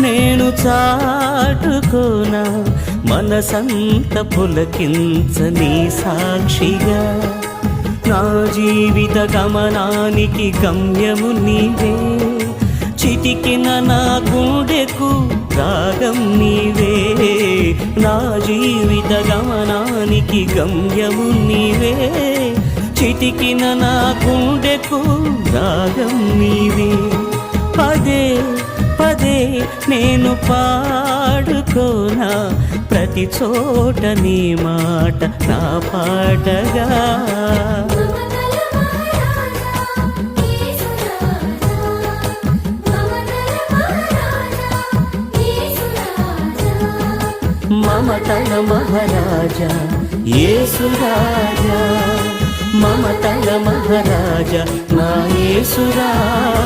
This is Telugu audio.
నేను చాటుకోనా? మనసంత పులకించని సాక్షిగా. నా జీవిత గమనానికి గమ్యము నీవే. చిటికిన నా గుండెకు రాగం నీవే. నా జీవిత గమనానికి గమ్యము నీవే. చిటికిన నా గుండెకు రాగం నీవే. పదే నేను పాడుకోనా ప్రతి చోట నీ మాట నా పాటగా. మమతల మహారాజా ఏసురాజా మమతల మహారాజా మహారాజా నా ఏసురాజా